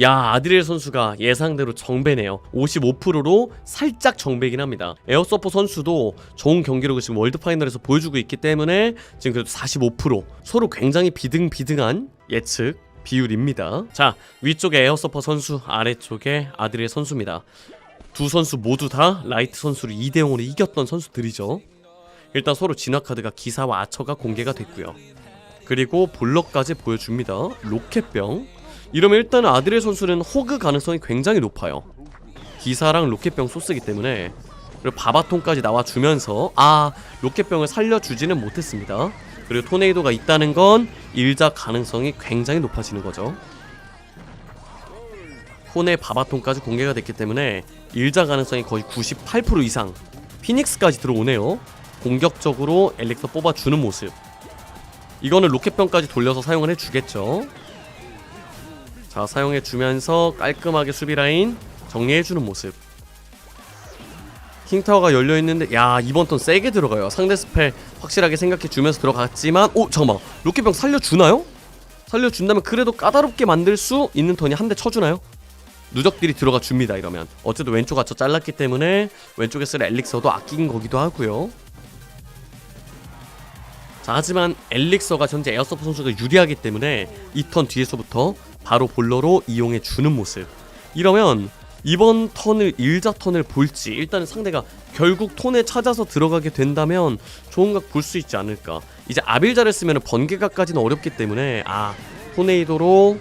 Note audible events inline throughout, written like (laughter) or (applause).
야 아드리엘 선수가 예상대로 정배네요. 55%로 살짝 정배긴 합니다. 에어서퍼 선수도 좋은 경기력을 지금 월드파이널에서 보여주고 있기 때문에 지금 그래도 45% 서로 굉장히 비등비등한 예측 비율입니다. 자 위쪽에 에어서퍼 선수 아래쪽에 아드리엘 선수입니다. 두 선수 모두 다 라이트 선수를 2대0으로 이겼던 선수들이죠. 일단 서로 진화 카드가 기사와 아처가 공개가 됐고요. 그리고 볼럭까지 보여줍니다. 로켓병 이러면 일단 아드레 선수는 호그 가능성이 굉장히 높아요. 기사랑 로켓병 소스기 때문에 그리고 바바톤까지 나와주면서 아 로켓병을 살려주지는 못했습니다. 그리고 토네이도가 있다는 건 일자 가능성이 굉장히 높아지는 거죠. 폰의 바바톤까지 공개가 됐기 때문에 일자 가능성이 거의 98% 이상 피닉스까지 들어오네요. 공격적으로 엘릭서 뽑아주는 모습. 이거는 로켓병까지 돌려서 사용을 해주겠죠. 자 사용해주면서 깔끔하게 수비 라인 정리해주는 모습. 킹타워가 열려있는데 야 이번 턴 세게 들어가요. 상대 스펠 확실하게 생각해주면서 들어갔지만 오 잠깐만. 로켓병 살려주나요? 살려준다면 그래도 까다롭게 만들 수 있는 턴이 한 대 쳐주나요? 누적들이 들어가 줍니다 이러면. 어쨌든 왼쪽 아쳐 잘랐기 때문에 왼쪽에 쓸 엘릭서도 아낀 거기도 하고요. 자 하지만 엘릭서가 현재 에어서프 선수가 유리하기 때문에 이 턴 뒤에서부터 바로 볼러로 이용해 주는 모습. 이러면 이번 턴을 일자 턴을 볼지 일단은 상대가 결국 톤에 찾아서 들어가게 된다면 좋은 각 볼 수 있지 않을까. 이제 아빌자를 쓰면 번개각까지는 어렵기 때문에 아 토네이도로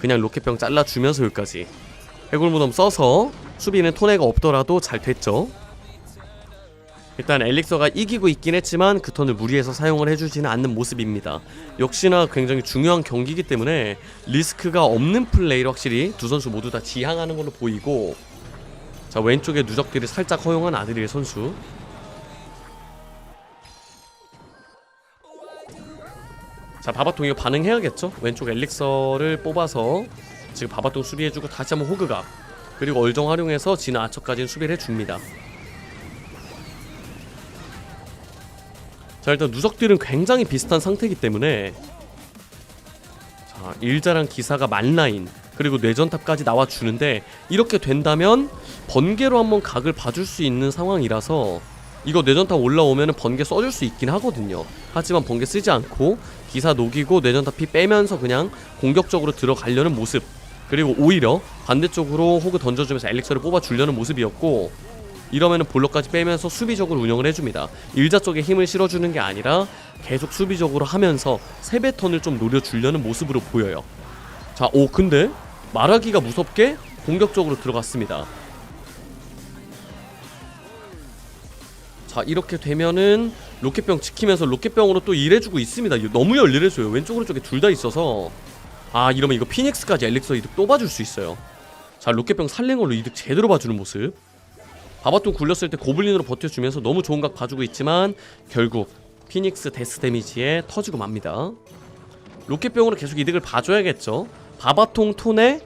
그냥 로켓병 잘라주면서 여기까지 해골무덤 써서 수비는 토네가 없더라도 잘 됐죠. 일단 엘릭서가 이기고 있긴 했지만 그 턴을 무리해서 사용을 해주지는 않는 모습입니다. 역시나 굉장히 중요한 경기이기 때문에 리스크가 없는 플레이를 확실히 두 선수 모두 다 지향하는 걸로 보이고 자 왼쪽에 누적들이 살짝 허용한 아드리의 선수 자 바바통 이거 반응해야겠죠? 왼쪽 엘릭서를 뽑아서 지금 바바통 수비해주고 다시 한번 호그가 그리고 얼정 활용해서 진아 아처까지는 수비를 해줍니다. 자 일단 누적들은 굉장히 비슷한 상태이기 때문에 자 일자랑 기사가 만라인 그리고 뇌전탑까지 나와주는데 이렇게 된다면 번개로 한번 각을 봐줄 수 있는 상황이라서 이거 뇌전탑 올라오면 번개 써줄 수 있긴 하거든요. 하지만 번개 쓰지 않고 기사 녹이고 뇌전탑 피 빼면서 그냥 공격적으로 들어가려는 모습 그리고 오히려 반대쪽으로 호그 던져주면서 엘릭서를 뽑아주려는 모습이었고 이러면은 볼록까지 빼면서 수비적으로 운영을 해줍니다. 일자 쪽에 힘을 실어주는 게 아니라 계속 수비적으로 하면서 세배 턴을 좀 노려주려는 모습으로 보여요. 자, 오 근데 말하기가 무섭게 공격적으로 들어갔습니다. 자 이렇게 되면은 로켓병 지키면서 로켓병으로 또 일해주고 있습니다. 너무 열일해줘요. 왼쪽 오른쪽에 둘 다 있어서 아 이러면 이거 피닉스까지 엘릭서 이득 또 봐줄 수 있어요. 자 로켓병 살린 걸로 이득 제대로 봐주는 모습. 바바톤 굴렸을 때 고블린으로 버텨주면서 너무 좋은 각 봐주고 있지만 결국 피닉스 데스 데미지에 터지고 맙니다. 로켓병으로 계속 이득을 봐줘야겠죠. 바바통 톤에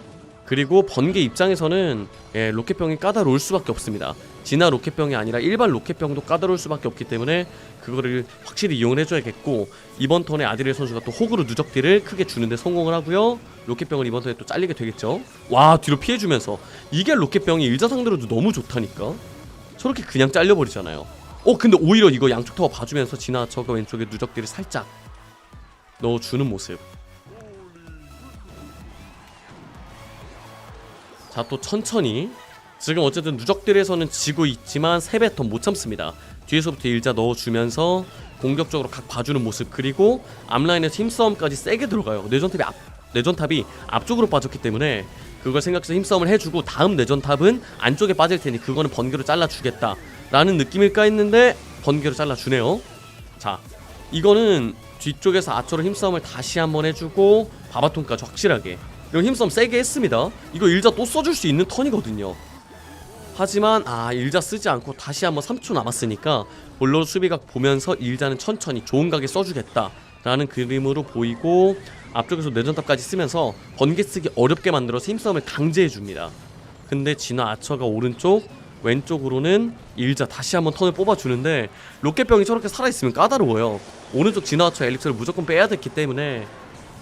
그리고 번개 입장에서는 예, 로켓병이 까다로울 수밖에 없습니다. 진화 로켓병이 아니라 일반 로켓병도 까다로울 수밖에 없기 때문에 그거를 확실히 이용을 해줘야겠고 이번 턴에 아디렐 선수가 또 호구로 누적딜을 크게 주는데 성공을 하고요. 로켓병을 이번 턴에 또 잘리게 되겠죠. 와 뒤로 피해주면서 이게 로켓병이 일자 상대로도 너무 좋다니까. 저렇게 그냥 잘려버리잖아요. 어 근데 오히려 이거 양쪽 타워 봐주면서 진화 저거 왼쪽에 누적딜을 살짝 넣어주는 모습. 자 또 천천히 지금 어쨌든 누적들에서는 지고 있지만 세배턴 못 참습니다. 뒤에서부터 일자 넣어주면서 공격적으로 각 봐주는 모습 그리고 앞라인에서 힘싸움까지 세게 들어가요. 내전탑이 앞 내전탑이 앞쪽으로 빠졌기 때문에 그걸 생각해서 힘싸움을 해주고 다음 내전탑은 안쪽에 빠질 테니 그거는 번개로 잘라주겠다 라는 느낌일까 했는데 번개로 잘라주네요. 자 이거는 뒤쪽에서 아처로 힘싸움을 다시 한번 해주고 바바톤까지 확실하게 이거 힘싸움 세게 했습니다. 이거 일자 또 써줄 수 있는 턴이거든요. 하지만 아 일자 쓰지 않고 다시 한번 3초 남았으니까 볼로 수비각 보면서 일자는 천천히 좋은 각에 써주겠다 라는 그림으로 보이고 앞쪽에서 내전탑까지 쓰면서 번개 쓰기 어렵게 만들어서 힘싸움을 강제해줍니다. 근데 진화 아처가 오른쪽 왼쪽으로는 일자 다시 한번 턴을 뽑아주는데 로켓병이 저렇게 살아있으면 까다로워요. 오른쪽 진화 아처 엘릭스를 무조건 빼야 됐기 때문에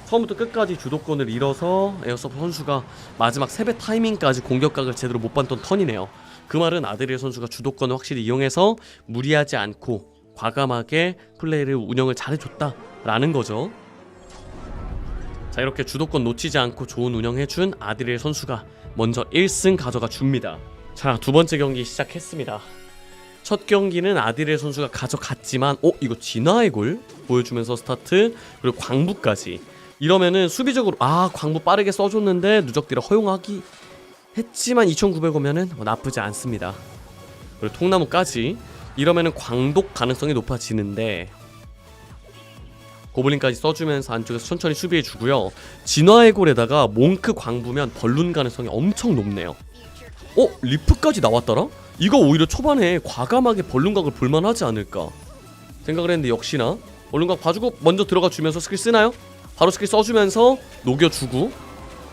처음부터 끝까지 주도권을 잃어서 에어서프 선수가 마지막 세배 타이밍까지 공격각을 제대로 못 봤던 턴이네요. 그 말은 아드리엘 선수가 주도권을 확실히 이용해서 무리하지 않고 과감하게 플레이를 운영을 잘해줬다라는 거죠. 자 이렇게 주도권 놓치지 않고 좋은 운영해준 아드리엘 선수가 먼저 1승 가져가 줍니다. 자 두 번째 경기 시작했습니다. 첫 경기는 아드리엘 선수가 가져갔지만 어 이거 진화의 골 보여주면서 스타트 그리고 광부까지 이러면은 수비적으로 아 광부 빠르게 써줬는데 누적딜을 허용하기 했지만 2,900원면은 뭐 나쁘지 않습니다. 그리고 통나무까지 이러면은 광독 가능성이 높아지는데 고블린까지 써주면서 안쪽에서 천천히 수비해주고요. 진화의 골에다가 몽크 광부면 벌룬 가능성이 엄청 높네요. 어? 리프까지 나왔더라? 이거 오히려 초반에 과감하게 벌룬각을 볼만하지 않을까 생각을 했는데 역시나 벌룬각 봐주고 먼저 들어가 주면서 스킬 쓰나요? 바로 스킬 써주면서 녹여주고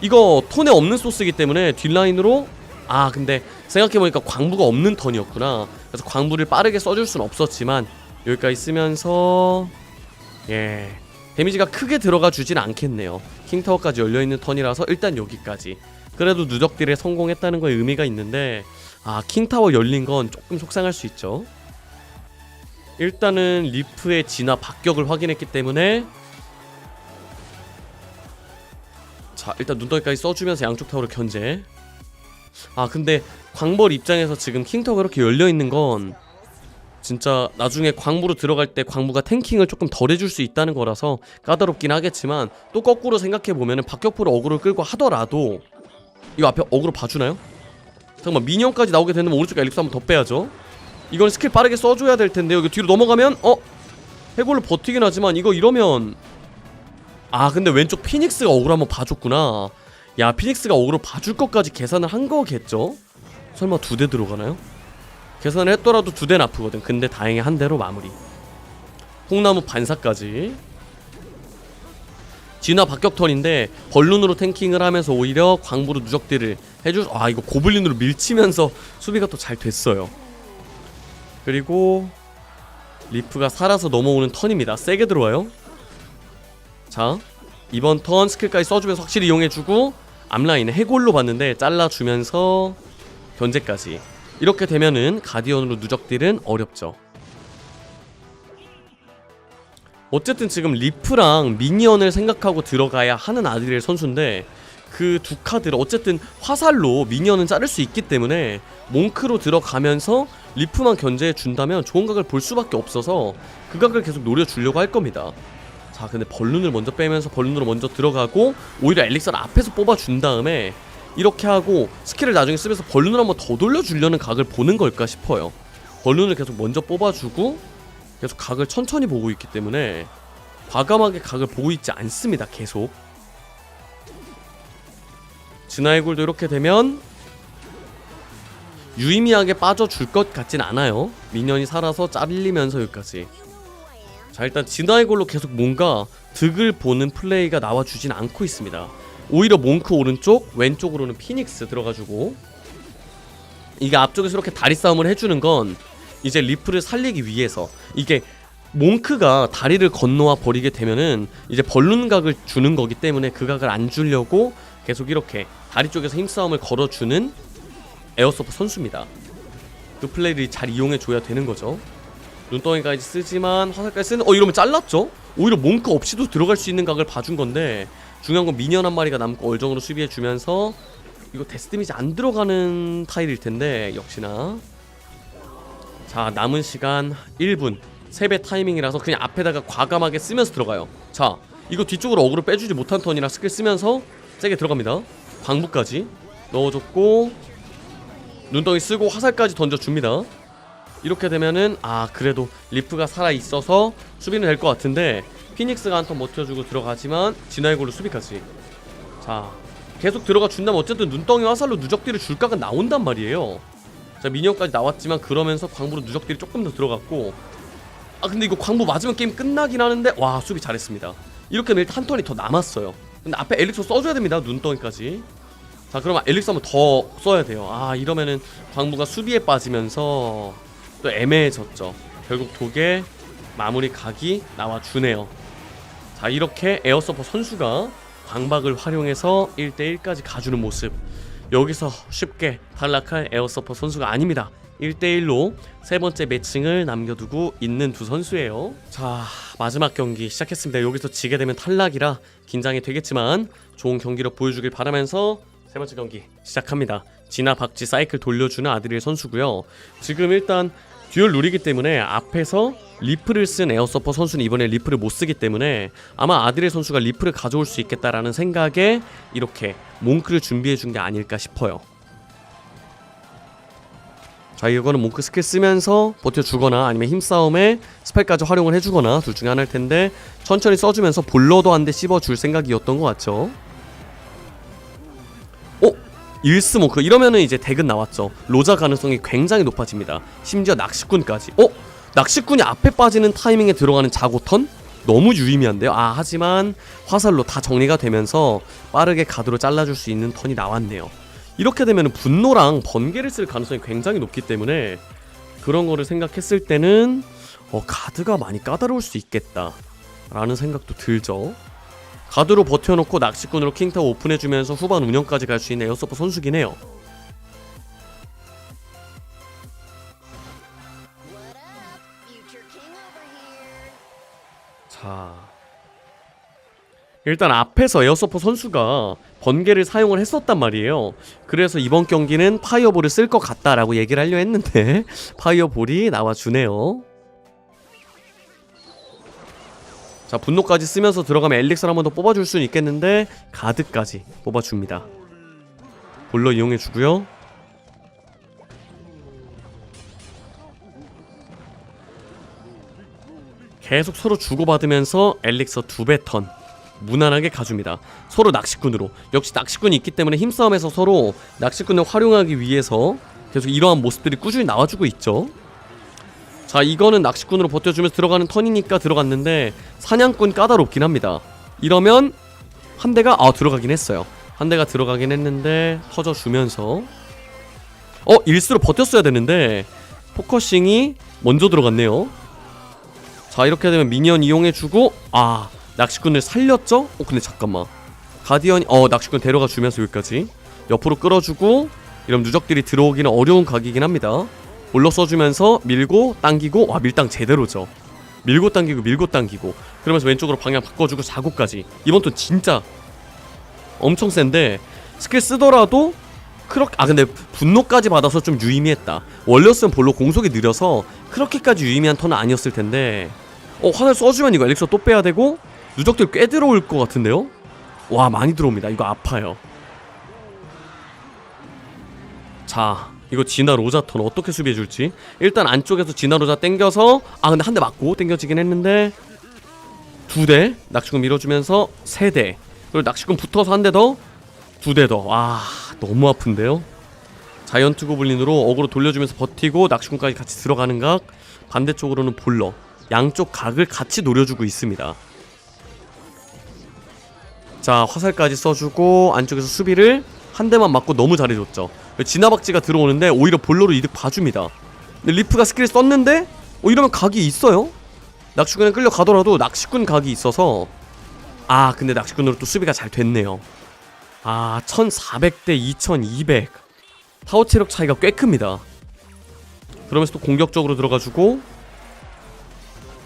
이거 톤에 없는 소스이기 때문에 뒷라인으로 아 근데 생각해보니까 광부가 없는 턴이었구나. 그래서 광부를 빠르게 써줄 순 없었지만 여기까지 쓰면서 예. 데미지가 크게 들어가 주진 않겠네요. 킹타워까지 열려있는 턴이라서 일단 여기까지. 그래도 누적딜에 성공했다는 거에 의미가 있는데 아 킹타워 열린 건 조금 속상할 수 있죠. 일단은 리프의 진화 박격을 확인했기 때문에 자 일단 눈덩이까지 써주면서 양쪽 타워를 견제 아 근데 광벌 입장에서 지금 킹타워가 이렇게 열려있는 건 진짜 나중에 광부로 들어갈 때 광부가 탱킹을 조금 덜 해줄 수 있다는 거라서 까다롭긴 하겠지만 또 거꾸로 생각해 보면은 박격포로 어그로 끌고 하더라도 이거 앞에 어그로 봐주나요? 잠깐만 미니언까지 나오게 되면 오른쪽 엘릭스 한번 더 빼야죠 이건 스킬 빠르게 써줘야 될 텐데 여기 뒤로 넘어가면 어? 해골로 버티긴 하지만 이거 이러면 아 근데 왼쪽 피닉스가 어그로 한번 봐줬구나. 야 피닉스가 어그로 봐줄 것까지 계산을 한 거겠죠? 설마 두 대 들어가나요? 계산을 했더라도 두 대는 아프거든. 근데 다행히 한 대로 마무리. 콩나무 반사까지. 진화 박격턴인데 벌룬으로 탱킹을 하면서 오히려 광부로 누적들을 해줄 아 이거 고블린으로 밀치면서 수비가 또 잘 됐어요. 그리고 리프가 살아서 넘어오는 턴입니다. 세게 들어와요 자 이번 턴 스킬까지 써주면서 확실히 이용해주고 앞라인에 해골로 봤는데 잘라주면서 견제까지 이렇게 되면은 가디언으로 누적딜은 어렵죠 어쨌든 지금 리프랑 미니언을 생각하고 들어가야 하는 아드리엘 선수인데 그 두 카드를 어쨌든 화살로 미니언은 자를 수 있기 때문에 몽크로 들어가면서 리프만 견제해 준다면 좋은 각을 볼 수밖에 없어서 그 각을 계속 노려주려고 할 겁니다. 자 근데 벌룬을 먼저 빼면서 벌룬으로 먼저 들어가고 오히려 엘릭서를 앞에서 뽑아준 다음에 이렇게 하고 스킬을 나중에 쓰면서 벌룬을 한번 더 돌려주려는 각을 보는 걸까 싶어요. 벌룬을 계속 먼저 뽑아주고 계속 각을 천천히 보고 있기 때문에 과감하게 각을 보고 있지 않습니다. 계속 진화의 골도 이렇게 되면 유의미하게 빠져줄 것 같진 않아요. 미니언이 살아서 잘리면서 여기까지. 자 일단 진화의 골로 계속 뭔가 득을 보는 플레이가 나와주진 않고 있습니다. 오히려 몽크 오른쪽, 왼쪽으로는 피닉스 들어가지고 이게 앞쪽에서 이렇게 다리 싸움을 해주는 건 이제 리프를 살리기 위해서 이게 몽크가 다리를 건너와 버리게 되면은 이제 벌룬 각을 주는 거기 때문에 그 각을 안 주려고 계속 이렇게 다리 쪽에서 힘싸움을 걸어주는 에어서프 선수입니다. 그 플레이를 잘 이용해 줘야 되는 거죠. 눈덩이까지 쓰지만 화살까지 쓰는 어 이러면 잘랐죠? 오히려 몽크 없이도 들어갈 수 있는 각을 봐준 건데 중요한 건 미니언 한 마리가 남고 얼정으로 수비해 주면서 이거 데스 데미지 안 들어가는 타일일 텐데 역시나. 자 남은 시간 1분. 3배 타이밍이라서 그냥 앞에다가 과감하게 쓰면서 들어가요. 자 이거 뒤쪽으로 어그로 빼주지 못한 턴이라 스킬 쓰면서 세게 들어갑니다. 광부까지 넣어줬고 눈덩이 쓰고 화살까지 던져줍니다 이렇게 되면은 아 그래도 리프가 살아있어서 수비는 될 것 같은데 피닉스가 한 턴 버텨주고 들어가지만 진화의골로 수비까지. 자 계속 들어가 준다면 어쨌든 눈덩이 화살로 누적딜을 줄 각은 나온단 말이에요. 자 미니언까지 나왔지만 그러면서 광부로 누적딜이 조금 더 들어갔고. 아 근데 이거 광부 맞으면 게임 끝나긴 하는데 와 수비 잘했습니다. 이렇게 일단 한 턴이 더 남았어요. 근데 앞에 엘릭서 써줘야 됩니다 눈덩이까지. 자 그러면 엘릭서 한번 더 써야 돼요. 아 이러면은 광부가 수비에 빠지면서 또 애매해졌죠. 결국 독에 마무리 각이 나와주네요. 자 이렇게 에어서퍼 선수가 광박을 활용해서 1대1까지 가주는 모습. 여기서 쉽게 탈락할 에어서퍼 선수가 아닙니다. 1대1로 세 번째 매칭을 남겨두고 있는 두 선수예요. 자 마지막 경기 시작했습니다. 여기서 지게 되면 탈락이라 긴장이 되겠지만 좋은 경기력 보여주길 바라면서 세 번째 경기 시작합니다. 진아 박지 사이클 돌려주는 아드릴 선수고요. 지금 일단 듀얼 룰이기 때문에 앞에서 리프를 쓴 에어서퍼 선수는 이번에 리프를 못 쓰기 때문에 아마 아드레 선수가 리프를 가져올 수 있겠다라는 생각에 이렇게 몽크를 준비해 준 게 아닐까 싶어요. 자 이거는 몽크 스킬 쓰면서 버텨주거나 아니면 힘싸움에 스펠까지 활용을 해주거나 둘 중에 하나일 텐데 천천히 써주면서 볼러도 한 대 씹어줄 생각이었던 것 같죠. 어? 일스 몽크 이러면은 이제 덱은 나왔죠. 로자 가능성이 굉장히 높아집니다. 심지어 낚시꾼까지. 어? 낚시꾼이 앞에 빠지는 타이밍에 들어가는 자고턴? 너무 유의미한데요. 아 하지만 화살로 다 정리가 되면서 빠르게 가드로 잘라줄 수 있는 턴이 나왔네요. 이렇게 되면 분노랑 번개를 쓸 가능성이 굉장히 높기 때문에 그런 거를 생각했을 때는 어, 가드가 많이 까다로울 수 있겠다 라는 생각도 들죠. 가드로 버텨놓고 낚시꾼으로 킹타워 오픈해주면서 후반 운영까지 갈 수 있는 에어서퍼 선수긴 해요. 자 일단 앞에서 에어서퍼 선수가 번개를 사용을 했었단 말이에요 그래서 이번 경기는 파이어볼을 쓸 것 같다라고 얘기를 하려 했는데 (laughs) 파이어볼이 나와주네요 자 분노까지 쓰면서 들어가면 엘릭스를 한 번 더 뽑아줄 수는 있겠는데 가드까지 뽑아줍니다 볼러 이용해주고요 계속 서로 주고받으면서 엘릭서 두 배 턴 무난하게 가줍니다. 서로 낚시꾼으로 역시 낚시꾼이 있기 때문에 힘싸움에서 서로 낚시꾼을 활용하기 위해서 계속 이러한 모습들이 꾸준히 나와주고 있죠. 자 이거는 낚시꾼으로 버텨주면서 들어가는 턴이니까 들어갔는데 사냥꾼 까다롭긴 합니다. 이러면 한 대가 아 들어가긴 했어요. 한 대가 들어가긴 했는데 터져주면서 어 일수로 버텼어야 되는데 포커싱이 먼저 들어갔네요. 자 이렇게 되면 미니언 이용해주고 아 낚시꾼을 살렸죠? 어 근데 잠깐만 가디언이 어 낚시꾼 데려가 주면서 여기까지 옆으로 끌어주고 이런 누적들이 들어오기는 어려운 각이긴 합니다 올러 써주면서 밀고 당기고 와 밀당 제대로죠. 밀고 당기고 밀고 당기고. 그러면서 왼쪽으로 방향 바꿔주고 자고까지. 이번 턴 진짜 엄청 센데 스킬 쓰더라도 그렇게 아 근데 분노까지 받아서 좀 유의미했다. 원래였으면 볼로 공속이 느려서 그렇게까지 유의미한 턴은 아니었을 텐데 어 화살 써주면 이거 엘릭서 또 빼야 되고 누적들 꽤 들어올 것 같은데요? 와 많이 들어옵니다. 이거 아파요. 자 이거 지나 로자 턴 어떻게 수비해줄지? 일단 안쪽에서 지나 로자 땡겨서 아 근데 한 대 맞고 땡겨지긴 했는데 두 대 낚시꾼 밀어주면서 세 대. 그리고 낚시꾼 붙어서 한 대 더 두 대 더. 와 너무 아픈데요? 자이언트 고블린으로 어그로 돌려주면서 버티고 낚시꾼까지 같이 들어가는 각 반대쪽으로는 볼러. 양쪽 각을 같이 노려주고 있습니다. 자 화살까지 써주고 안쪽에서 수비를 한 대만 맞고 너무 잘해줬죠 진화박지가 들어오는데 오히려 볼러로 이득 봐줍니다. 근데 리프가 스킬을 썼는데 어 이러면 각이 있어요? 낚시꾼에 끌려가더라도 낚시꾼 각이 있어서 아 근데 낚시꾼으로 또 수비가 잘 됐네요. 아 1400대 2200 타워 체력 차이가 꽤 큽니다. 그러면서 또 공격적으로 들어가주고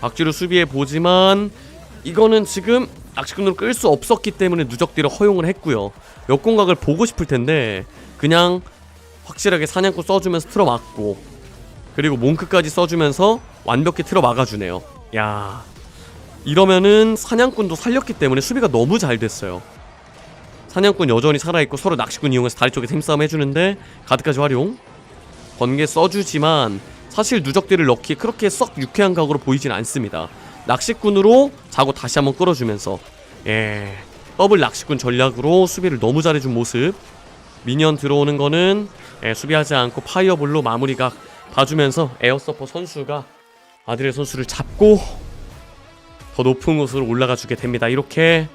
박쥐로 수비해 보지만 이거는 지금 낚시꾼으로 끌 수 없었기 때문에 누적딜을 허용을 했고요. 역공각을 보고 싶을 텐데 그냥 확실하게 사냥꾼 써주면서 틀어 막고 그리고 몽크까지 써주면서 완벽히 틀어 막아주네요. 야 이러면은 사냥꾼도 살렸기 때문에 수비가 너무 잘 됐어요. 사냥꾼 여전히 살아있고 서로 낚시꾼 이용해서 다리 쪽에 힘싸움 해주는데 가드까지 활용. 번개 써주지만 사실 누적들을 넣기에 그렇게 썩 유쾌한 각으로 보이진 않습니다. 낚시꾼으로 자고 다시 한번 끌어주면서 예 더블 낚시꾼 전략으로 수비를 너무 잘해준 모습. 미니언 들어오는 거는 예, 수비하지 않고 파이어볼로 마무리가 봐주면서 에어서퍼 선수가 아드레 선수를 잡고 더 높은 곳으로 올라가 주게 됩니다 이렇게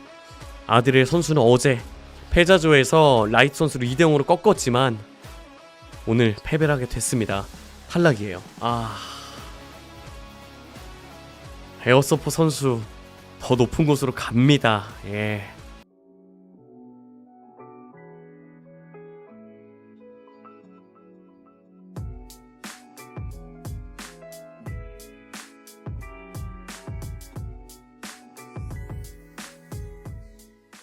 아드레 선수는 어제 패자조에서 라이트 선수를 2대 0으로 꺾었지만 오늘 패배를 하게 됐습니다 탈락이에요 아 에어서퍼 선수 더 높은 곳으로 갑니다. 예.